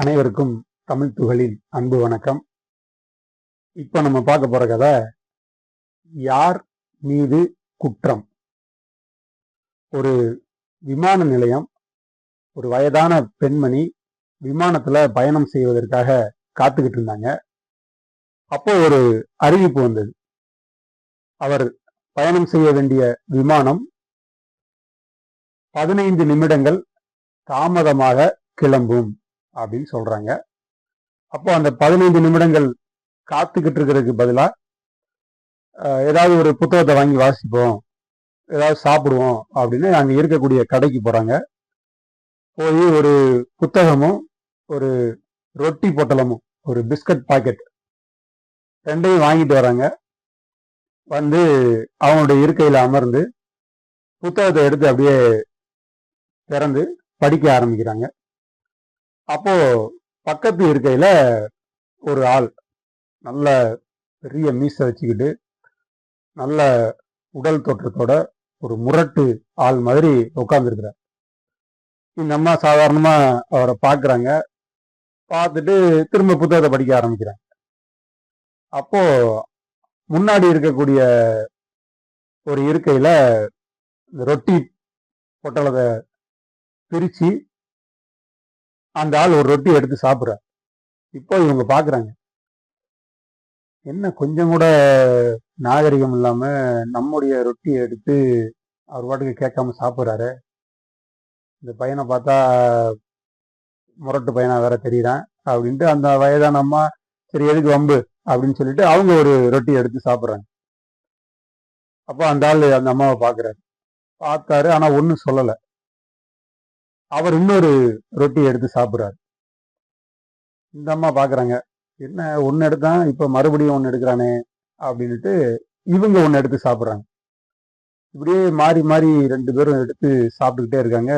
அனைவருக்கும் தமிழ் துகளின் அன்பு வணக்கம். இப்போ நம்ம பார்க்க போற கதை யார் மீது குற்றம்? ஒரு விமான நிலையம் ஒரு வயதான பெண்மணி விமானத்துல பயணம் செய்வதற்காக காத்துக்கிட்டு இருந்தாங்க. அப்போ ஒரு அறிவிப்பு வந்தது. அவர் பயணம் செய்ய வேண்டிய விமானம் பதினைந்து நிமிடங்கள் தாமதமாக கிளம்பும். அப்படின்னு சொல்றாங்க. அப்போ அந்த பதினைந்து நிமிடங்கள் காத்துக்கிட்டு இருக்கிறதுக்கு பதிலாக ஏதாவது ஒரு புத்தகத்தை வாங்கி வாசிப்போம் ஏதாவது சாப்பிடுவோம் அப்படின்னு அங்கே இருக்கக்கூடிய கடைக்கு போகிறாங்க போய் ஒரு புத்தகமும் ஒரு ரொட்டி பொட்டலமும் ஒரு பிஸ்கட் பாக்கெட் ரெண்டையும் வாங்கிட்டு வராங்க. வந்து அவனுடைய இருக்கையில் அமர்ந்து புத்தகத்தை எடுத்து அப்படியே திறந்து படிக்க ஆரம்பிக்கிறாங்க. அப்போ பக்கத்து இருக்கையில ஒரு ஆள் நல்ல பெரிய மீசை வச்சுக்கிட்டு நல்ல உடல் தோற்றத்தோட ஒரு முரட்டு ஆள் மாதிரி உட்காந்துருக்கிறார் இந்த அம்மா சாதாரணமா அவரை பார்க்குறாங்க. பார்த்துட்டு திரும்ப புத்தகத்தை படிக்க ஆரம்பிக்கிறாங்க. அப்போ முன்னாடி இருக்கக்கூடிய ஒரு இருக்கையில இந்த ரொட்டி பொட்டலத்தை பிரிச்சு அந்த ஆள் ஒரு ரொட்டி எடுத்து சாப்பிட்றார். இப்போ இவங்க பார்க்குறாங்க என்ன கொஞ்சம் கூட நாகரிகம் இல்லாமல் நம்முடைய ரொட்டியை எடுத்து அவர் பாட்டுக்கு கேட்காம சாப்பிட்றாரு. இந்த பையனை பார்த்தா முரட்டு பையனாக வேற தெரியுறான். அப்படின்ட்டு அந்த வயதான அம்மா சரி எதுக்கு வம்பு? அப்படின்னு சொல்லிட்டு அவங்க ஒரு ரொட்டி எடுத்து சாப்பிட்றாங்க. அப்போ அந்த ஆள் அந்த அம்மாவை பார்க்குறாரு பார்த்தாரு ஆனால் ஒன்றும் சொல்லலை. அவர் இன்னொரு ரொட்டி எடுத்து சாப்பிட்றாரு. இந்த அம்மா பார்க்குறாங்க என்ன ஒன்று எடுத்தான் இப்போ மறுபடியும் ஒன்று எடுக்கிறானே? அப்படின்ட்டு இவங்க ஒன்று எடுத்து சாப்பிட்றாங்க. இப்படியே மாறி மாறி ரெண்டு பேரும் எடுத்து சாப்பிட்டுக்கிட்டே இருக்காங்க.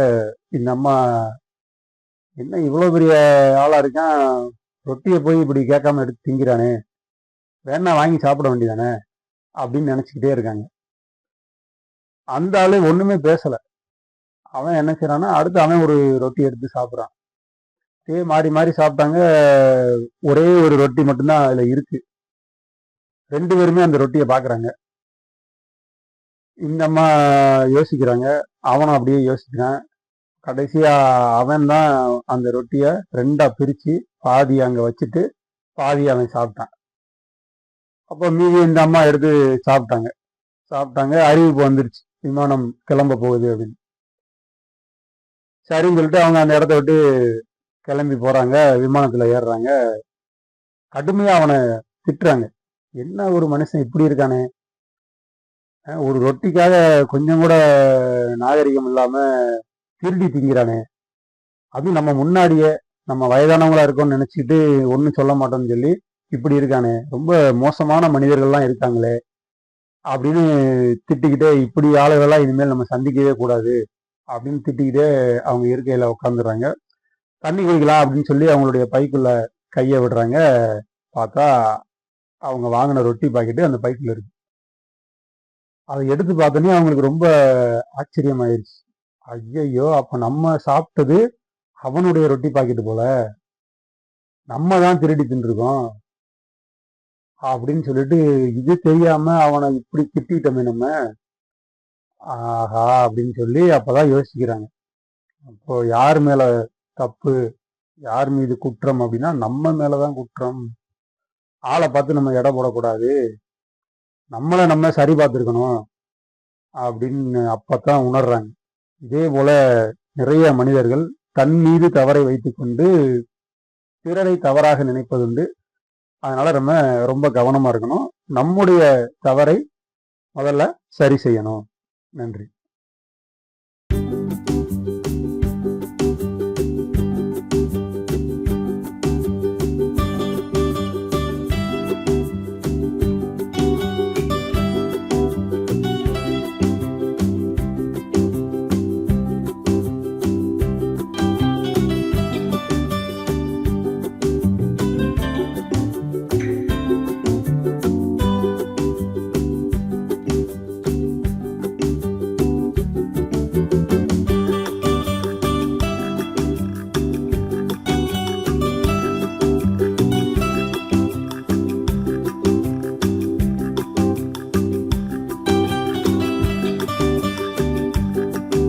இந்த அம்மா என்ன இவ்வளோ பெரிய ஆளாக இருக்கான்? ரொட்டியை போய் இப்படி கேட்காம எடுத்து திங்கிறானே? வேணா வாங்கி சாப்பிட வேண்டியதானே? அப்படின்னு நினச்சிக்கிட்டே இருக்காங்க. அந்த ஆளு ஒன்றுமே பேசலை. அவன் என்ன செய்யறான்னா அடுத்து அவன் ஒரு ரொட்டி எடுத்து சாப்பிட்றான். இதே மாறி மாறி சாப்பிட்டாங்க ஒரே ஒரு ரொட்டி மட்டும்தான் அதுல இருக்கு. ரெண்டு பேருமே அந்த ரொட்டியை பார்க்குறாங்க இந்த அம்மா யோசிக்கிறாங்க அவனும் அப்படியே யோசிக்கிறான். கடைசியா அவன் தான் அந்த ரொட்டியை ரெண்டா பிரிச்சு பாதி அங்க வச்சுட்டு பாதி அவன் சாப்பிட்டான். அப்போ மீதி இந்த அம்மா எடுத்து சாப்பிட்டாங்க. சாப்பிட்டாங்க அறிவிப்பு வந்துருச்சு. விமானம் கிளம்ப போகுது அப்படின்னு. சரின்னு சொல்லிட்டு அவங்க அந்த இடத்த விட்டு கிளம்பி போகிறாங்க விமானத்தில் ஏறுறாங்க. கடுமையாக அவனை திட்டுறாங்க. என்ன ஒரு மனுஷன் இப்படி இருக்கானே? ஒரு ரொட்டிக்காக கொஞ்சம் கூட நாகரிகம் இல்லாமல் திருடி திங்கிறானே. அதுவும் நம்ம முன்னாடியே நம்ம வயதானவங்களா இருக்கோம்னு நினச்சிக்கிட்டு ஒன்றும் சொல்ல மாட்டோம்னு சொல்லி இப்படி இருக்கானே. ரொம்ப மோசமான மனிதர்கள்லாம் இருக்காங்களே அப்படின்னு திட்டிக்கிட்டே இப்படி ஆளுகள்லாம் இனிமேல் நம்ம சந்திக்கவே கூடாது. அப்படின்னு திட்டிக்கிட்டே அவங்க இயற்கையில் உட்காந்துடுறாங்க தண்ணி குடிக்கலாம் அப்படின்னு சொல்லி அவங்களுடைய பைக்குள்ள கையை விடுறாங்க. பார்த்தா அவங்க வாங்கின ரொட்டி பாக்கெட்டு அந்த பைக்கில் இருக்கு. அதை எடுத்து பார்த்தோன்னே அவங்களுக்கு ரொம்ப ஆச்சரியமாயிருச்சு. ஐயையோ அப்போ நம்ம சாப்பிட்டது அவனுடைய ரொட்டி பாக்கெட்டு போல. நம்ம தான் திருடி தின்றுருக்கோம். அப்படின்னு சொல்லிட்டு இது தெரியாம அவனை இப்படி திட்டிட்டோமே நம்ம. ஆஹா அப்படின்னு சொல்லி அப்போதான் யோசிக்கிறாங்க. அப்போ யார் மேல தப்பு? யார் மீது குற்றம் அப்படின்னா நம்ம மேலதான் குற்றம். ஆளை பார்த்து நம்ம எடை போடக்கூடாது. நம்மளை நம்ம சரி பார்த்துருக்கணும் அப்படின்னு அப்பதான் உணர்றாங்க. இதே போல நிறைய மனிதர்கள் தன் மீது தவறை வைத்துக்கொண்டு பிறரை தவறாக நினைப்பதுண்டு அதனால நம்ம ரொம்ப கவனமா இருக்கணும். நம்முடைய தவறை முதல்ல சரி செய்யணும். நன்றி.